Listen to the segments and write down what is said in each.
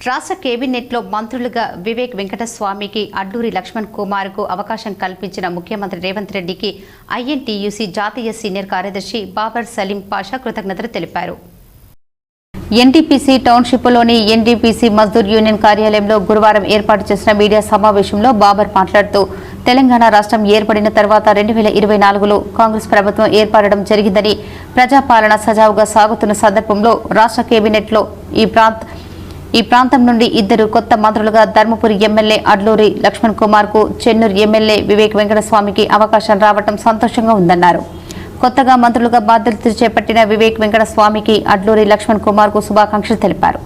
రాష్ట్ర కేబినెట్లో మంత్రులుగా వివేక్ వెంకటస్వామికి అడ్డూరి లక్ష్మణ్ కుమార్కు అవకాశం కల్పించిన ముఖ్యమంత్రి రేవంత్ రెడ్డికి ఐఎన్టీయూసీ జాతీయ సీనియర్ కార్యదర్శి బాబర్ సలీం పాషా కృతజ్ఞతలు తెలిపారు. ఎన్టీపీసీ టౌన్షిప్లోని ఎన్టీపీసీ మజ్దూర్ యూనియన్ కార్యాలయంలో గురువారం ఏర్పాటు చేసిన మీడియా సమావేశంలో బాబర్ మాట్లాడుతూ తెలంగాణ రాష్ట్రం ఏర్పడిన తర్వాత రెండు వేల ఇరవై నాలుగులో కాంగ్రెస్ ప్రభుత్వం ఏర్పడడం జరిగిందని ప్రజాపాలన సజావుగా సాగుతున్న సందర్భంలో రాష్ట్ర కేబినెట్లో ఈ ప్రాంత ఈ ప్రాంతం నుండి ఇద్దరు కొత్త మంత్రులుగా ధర్మపురి ఎమ్మెల్యే అడ్లూరి లక్ష్మణ్ కుమార్కు చెన్నూరు ఎమ్మెల్యే వివేక్ వెంకటస్వామికి అవకాశం రావడం సంతోషంగా ఉందన్నారు. కొత్తగా మంత్రులుగా బాధ్యతలు చేపట్టిన వివేక్ వెంకటస్వామికి అడ్లూరి లక్ష్మణ్ కుమార్కు శుభాకాంక్షలు తెలిపారు.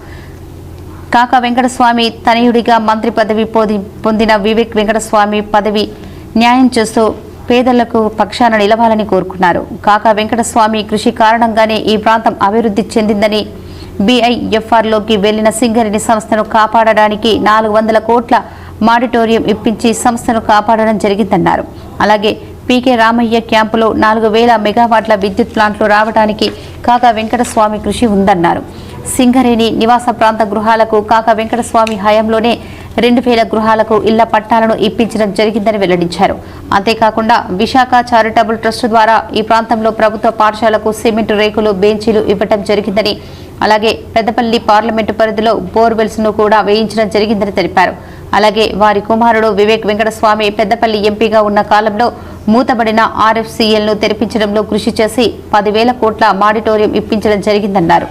కాకా వెంకటస్వామి తనయుడిగా మంత్రి పదవి పోది- పొందిన వివేక్ వెంకటస్వామి పదవి న్యాయం చేస్తూ పేదలకు పక్షాన నిలవాలని కోరుకున్నారు. కాకా వెంకటస్వామి కృషి కారణంగానే ఈ ప్రాంతం అభివృద్ధి చెందిందని బీఐఎఫ్ఆర్లోకి వెళ్ళిన సింగరేణి సంస్థను కాపాడడానికి నాలుగు వందల కోట్ల మాడిటోరియం ఇప్పించి సంస్థను కాపాడడం జరిగిందన్నారు. అలాగే పీకే రామయ్య క్యాంపులో నాలుగు వేల మెగావాట్ల విద్యుత్ ప్లాంట్లు రావడానికి కాకా వెంకటస్వామి కృషి ఉందన్నారు. సింగరేణి నివాస ప్రాంత గృహాలకు కాకా వెంకటస్వామి హయాంలోనే రెండు వేల గృహాలకు ఇళ్ళ పట్టాలను ఇప్పించడం జరిగిందని వెల్లడించారు. అంతేకాకుండా విశాఖ చారిటబుల్ ట్రస్ట్ ద్వారా ఈ ప్రాంతంలో ప్రభుత్వ పాఠశాలకు సిమెంట్ రేకులు బెంచీలు ఇవ్వటం జరిగిందని అలాగే పెద్దపల్లి పార్లమెంటు పరిధిలో బోర్వెల్స్ను కూడా వేయించడం జరిగిందని తెలిపారు. అలాగే వారి కుమారుడు వివేక్ వెంకటస్వామి పెద్దపల్లి ఎంపీగా ఉన్న కాలంలో మూతబడిన ఆర్ఎఫ్సిఎల్ను తెరిపించడంలో కృషి చేసి పదివేల కోట్ల మాడిటోరియం ఇప్పించడం జరిగిందన్నారు.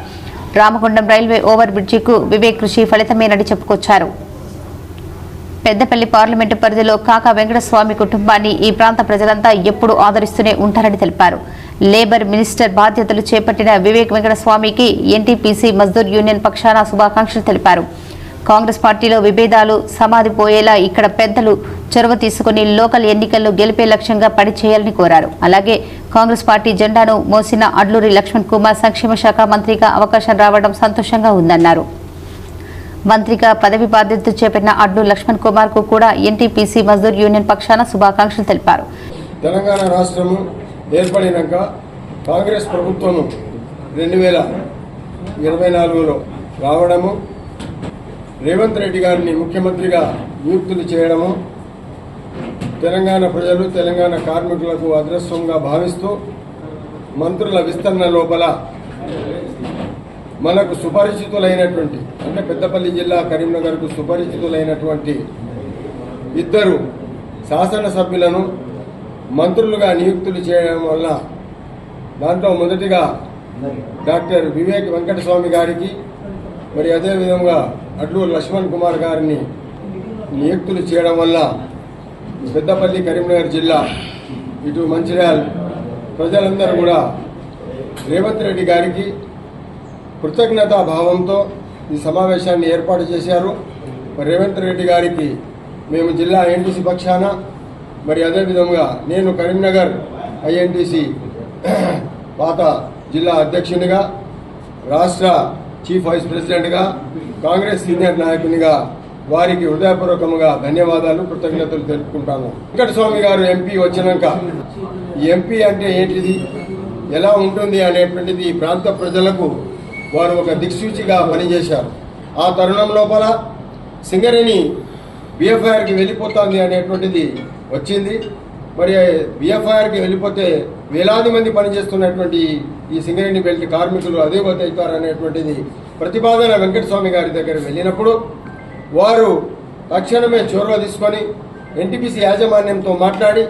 రామగుండం రైల్వే ఓవర్ బ్రిడ్జికు వివేక్ కృషి ఫలితమేనని చెప్పుకొచ్చారు. పెద్దపల్లి పార్లమెంటు పరిధిలో కాకా వెంకటస్వామి కుటుంబాన్ని ఈ ప్రాంత ప్రజలంతా ఎప్పుడూ ఆదరిస్తూనే ఉంటారని తెలిపారు. లేబర్ మినిస్టర్ బాధ్యతలు చేపట్టిన వివేక్ వెంకటస్వామికి ఎన్టీపీసీ మజ్దూర్ యూనియన్ పక్షాన శుభాకాంక్షలు తెలిపారు. కాంగ్రెస్ పార్టీలో విభేదాలు సమాధిపోయేలా ఇక్కడ పెద్దలు చొరవ తీసుకుని లోకల్ ఎన్నికల్లో గెలిపే లక్ష్యంగా పనిచేయాలని కోరారు. అలాగే కాంగ్రెస్ పార్టీ జెండాను మోసిన అడ్లూరి లక్ష్మణ్ కుమార్ సంక్షేమ శాఖ మంత్రిగా అవకాశం రావడం సంతోషంగా ఉందన్నారు. మంత్రిగా పదవి బాధ్యతలు చేపట్టిన అడ్డు లక్ష్మణ్ కుమార్కు కూడా ఎన్టీపీసీ మజ్దూర్ యూనియన్ పక్షాన శుభాకాంక్షలు తెలిపారు. తెలంగాణ రాష్ట్రము ఏర్పడినాక కాంగ్రెస్ ప్రభుత్వము రెండు వేల ఇరవై నాలుగులో రావడము రేవంత్ రెడ్డి గారిని ముఖ్యమంత్రిగా నియుక్తులు చేయడము తెలంగాణ ప్రజలు తెలంగాణ కార్మికులకు అదృష్టంగా భావిస్తూ మంత్రుల విస్తరణ లోపల మనకు సుపరిచితులైనటువంటి అంటే పెద్దపల్లి జిల్లా కరీంనగర్కు సుపరిచితులైనటువంటి ఇద్దరు శాసనసభ్యులను మంత్రులుగా నియుక్తులు చేయడం వల్ల దాంట్లో మొదటిగా డాక్టర్ వివేక్ వెంకటస్వామి గారికి మరి అదేవిధంగా అడ్లూరు లక్ష్మణ్ కుమార్ గారిని నియుక్తులు చేయడం వల్ల పెద్దపల్లి కరీంనగర్ జిల్లా ఇటు మంచిర్యాల ప్రజలందరూ కూడా రేవంత్ రెడ్డి గారికి కృతజ్ఞతా భావంతో ఈ సమావేశాన్ని ఏర్పాటు చేశారు. మరి రేవంత్ రెడ్డి గారికి మేము జిల్లా ఐఎన్టీసీ పక్షాన మరి అదేవిధంగా నేను కరీంనగర్ ఐఎన్టీసీ పాత జిల్లా అధ్యక్షునిగా రాష్ట్ర చీఫ్ వైస్ ప్రెసిడెంట్గా కాంగ్రెస్ సీనియర్ నాయకునిగా వారికి హృదయపూర్వకంగా ధన్యవాదాలు కృతజ్ఞతలు తెలుపుకుంటాను. వెంకటస్వామి గారు ఎంపీ వచ్చినాక ఈ ఎంపీ అంటే ఏంటిది? ఎలా ఉంటుంది అనేటువంటిది ఈ ప్రాంత ప్రజలకు వారు ఒక దిక్సూచిగా పనిచేశారు. ఆ తరుణం లోపల సింగరేణి బిఎఫ్ఐఆర్కి వెళ్ళిపోతుంది అనేటువంటిది వచ్చింది. మరి బిఎఫ్ఐఆర్కి వెళ్ళిపోతే వేలాది మంది పనిచేస్తున్నటువంటి ఈ సింగరేణి బెల్ట్ కార్మికులు అదే అవుతారు అనేటువంటిది ప్రతిపాదన వెంకటస్వామి గారి దగ్గర వెళ్ళినప్పుడు వారు తక్షణమే చొరవ తీసుకొని ఎన్టీపీసీ యాజమాన్యంతో మాట్లాడి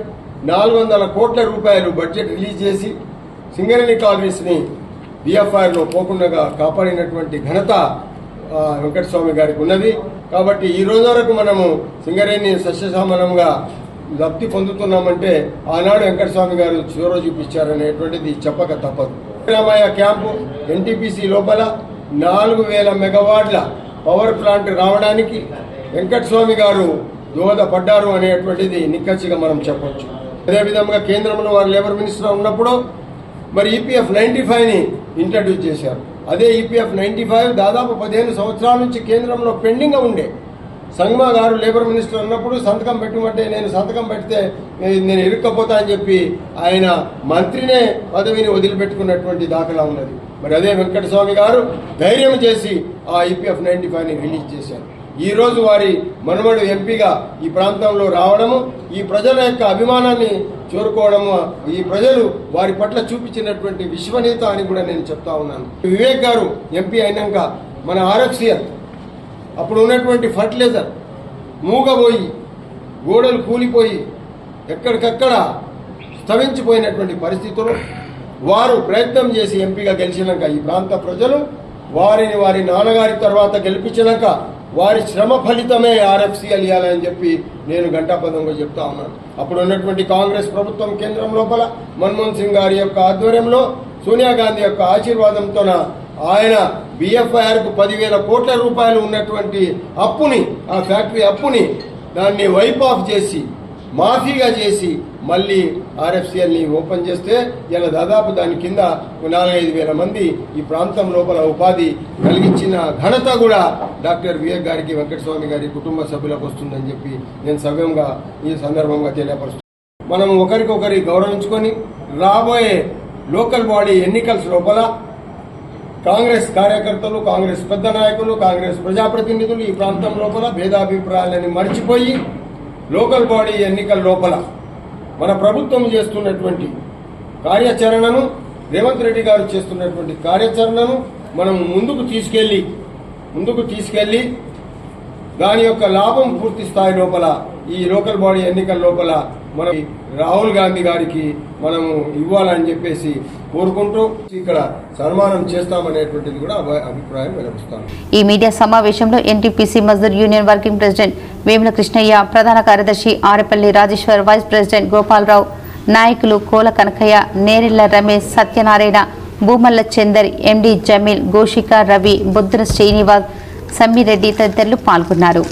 నాలుగు వందల కోట్ల రూపాయలు బడ్జెట్ రిలీజ్ చేసి సింగరేణి కాలనీస్ని బిఎఫ్ఐఆర్లో పోకుండా కాపాడినటువంటి ఘనత వెంకటస్వామి గారికి ఉన్నది. కాబట్టి ఈ రోజు వరకు మనము సింగరేణి సస్యశామనంగా లబ్ధి పొందుతున్నామంటే ఆనాడు వెంకటస్వామి గారు చొరవ చూపించారనేటువంటిది చెప్పక తప్పదు. రామయ్య క్యాంపు ఎన్టీపీసీ లోపల నాలుగు వేల మెగావాట్ల పవర్ ప్లాంట్ రావడానికి వెంకటస్వామి గారు దోహదపడ్డారు అనేటువంటిది నిక్కచ్చిగా మనం చెప్పొచ్చు. అదేవిధంగా కేంద్రంలో వారు లేబర్ మినిస్టర్ ఉన్నప్పుడు మరి ఈపీఎఫ్ నైంటీ ఫైవ్ని ఇంట్రడ్యూస్ చేశారు. అదే ఈపీఎఫ్ నైంటీ ఫైవ్ దాదాపు పదిహేను సంవత్సరాల నుంచి కేంద్రంలో పెండింగ్గా ఉండే. సంగ్మా గారు లేబర్ మినిస్టర్ ఉన్నప్పుడు సంతకం పెట్టుమంటే నేను సంతకం పెడితే నేను ఇరుక్కపోతా అని చెప్పి ఆయన మంత్రినే పదవిని వదిలిపెట్టుకున్నటువంటి దాఖలా ఉన్నది. మరి అదే వెంకటస్వామి గారు ధైర్యం చేసి ఆ ఐపీఎఫ్ నైంటీ ఫైవ్ని రిలీజ్ చేశారు. ఈరోజు వారి మనమడు ఎంపీగా ఈ ప్రాంతంలో రావడము ఈ ప్రజల యొక్క అభిమానాన్ని చేరుకోవడము ఈ ప్రజలు వారి పట్ల చూపించినటువంటి విశ్వనీత అని కూడా నేను చెప్తా ఉన్నాను. వివేక్ గారు ఎంపీ అయినాక మన ఆర్ఎఫ్సిఎల్ అప్పుడు ఉన్నటువంటి ఫర్టిలైజర్ మూగబోయి గోడలు కూలిపోయి ఎక్కడికక్కడ స్తవించిపోయినటువంటి పరిస్థితులు వారు ప్రయత్నం చేసి ఎంపీగా గెలిచినాక ఈ ప్రాంత ప్రజలు వారిని వారి నాన్నగారి తర్వాత గెలిపించినాక వారి శ్రమ ఫలితమే ఆర్ఎఫ్సిఎల్ ఇవ్వాలని చెప్పి నేను ఘంటాపదంగా చెప్తా ఉన్నాను. అప్పుడు ఉన్నటువంటి కాంగ్రెస్ ప్రభుత్వం కేంద్రం లోపల మన్మోహన్ సింగ్ గారి యొక్క ఆధ్వర్యంలో సోనియా గాంధీ యొక్క ఆశీర్వాదంతోన ఆయన బిఎఫ్ఐఆర్కు పదివేల కోట్ల రూపాయలు ఉన్నటువంటి అప్పుని ఆ ఫ్యాక్టరీ అప్పుని దాన్ని వైప్ ఆఫ్ చేసి మాఫీగా చేసి మళ్ళీ ఆర్ఎఫ్సిఎల్ని ఓపెన్ చేస్తే ఇలా దాదాపు దాని కింద ఒక నాలుగైదు వేల మంది ఈ ప్రాంతం లోపల ఉపాధి కలిగించిన ఘనత కూడా డాక్టర్ వివేక్ గారికి వెంకటస్వామి గారి కుటుంబ సభ్యులకు వస్తుందని చెప్పి నేను సవ్యంగా ఈ సందర్భంగా తెలియపరుస్తున్నాను. మనం ఒకరికొకరి గౌరవించుకొని రాబోయే లోకల్ బాడీ ఎన్నికల్స్ లోపల కాంగ్రెస్ కార్యకర్తలు కాంగ్రెస్ పెద్ద నాయకులు కాంగ్రెస్ ప్రజాప్రతినిధులు ఈ ప్రాంతం లోపల భేదాభిప్రాయాలని మర్చిపోయి లోకల్ బాడీ ఎన్నికల లోపల మన ప్రభుత్వం చేస్తున్నటువంటి కార్యాచరణను రేవంత్ రెడ్డి గారు చేస్తున్నటువంటి కార్యాచరణను మనం ముందుకు తీసుకెళ్ళి ముందుకు తీసుకెళ్ళి దాని యొక్క లాభం పూర్తి స్థాయి లోపల ఈ లోకల్ బాడీ ఎన్నికల లోపల మనం రాహుల్ గాంధీ గారికి మనము ఇవ్వాలని చెప్పేసి కోరుకుంటూ ఇక్కడ సన్మానం చేస్తామనేటువంటిది కూడా అభిప్రాయం వెలువస్తాను ఈ మీడియా సమావేశంలో NTPC Mazdoor union working president Vemula Krishnaiah ప్రధాన కార్యదర్శి ఆరెపల్లి రాజేశ్వర్ వైస్ ప్రెసిడెంట్ గోపాలరావు నాయకులు కోల కనకయ్య నేరెళ్ళ రమేష్ సత్యనారాయణ భూమల్ల చందర్ ఎండి జమీల్ గోషిక రవి బొద్దున శ్రీనివాస్ సమ్మిరెడ్డి తదితరులు పాల్గొన్నారు.